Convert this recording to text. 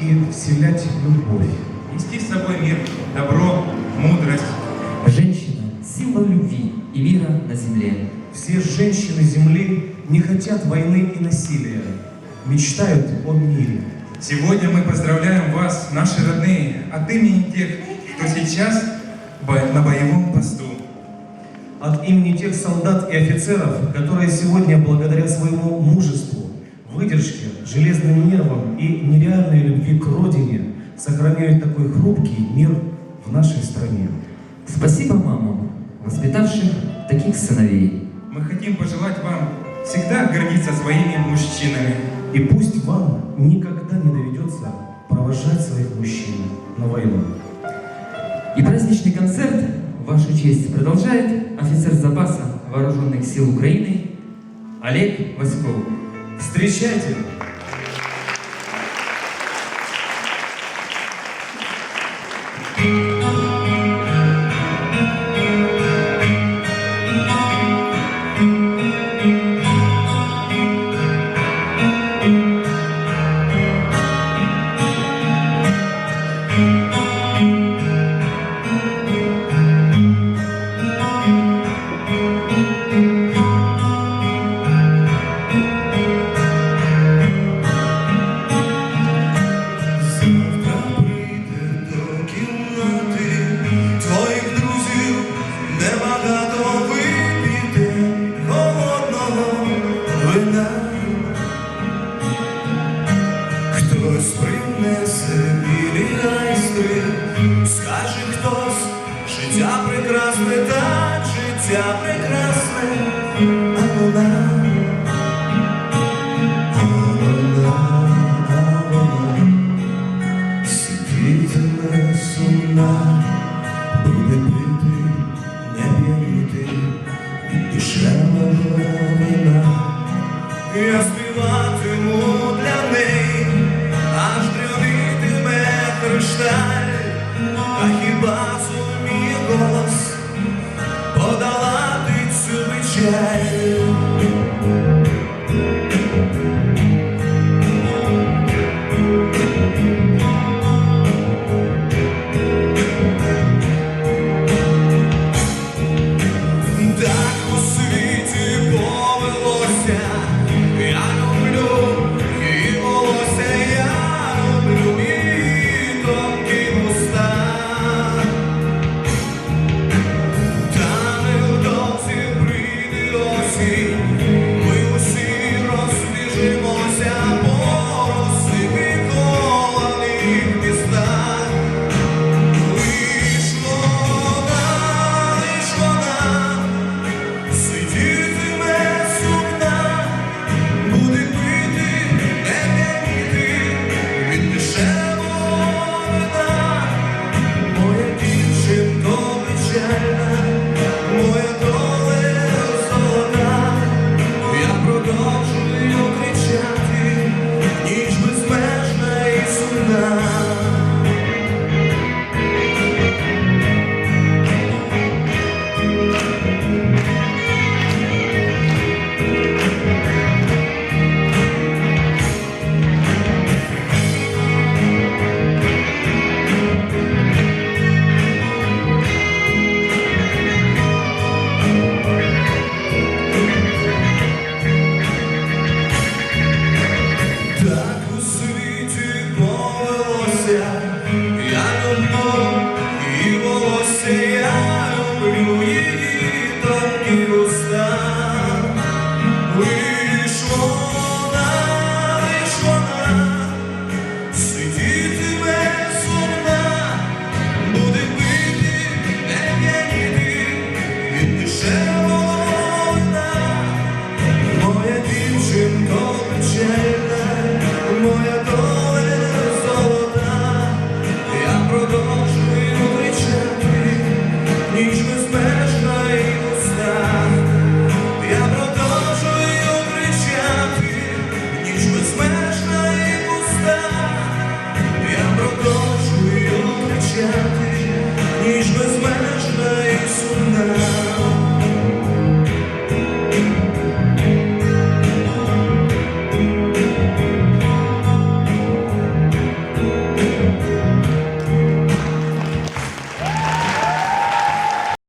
и вселять любовь. Нести с собой мир, добро, мудрость. Женщина – символ любви и мира на земле. Все женщины Земли не хотят войны и насилия, мечтают о мире. Сегодня мы поздравляем вас, наши родные, от имени тех, кто сейчас на боевом посту. От имени тех солдат и офицеров, которые сегодня благодаря своему мужеству, выдержке, железным нервам и нереальной любви к родине сохраняют такой хрупкий мир в нашей стране. Спасибо мамам, воспитавших таких сыновей. Мы хотим пожелать вам всегда гордиться своими мужчинами. И пусть вам никогда не доведется провожать своих мужчин на войну. И праздничный концерт в вашу честь продолжает офицер запаса Вооруженных сил Украины Олег Васьков. Встречайте! Хтось принесе білі айстри, скаже хтось, життя прекрасне, так життя прекрасне, shine.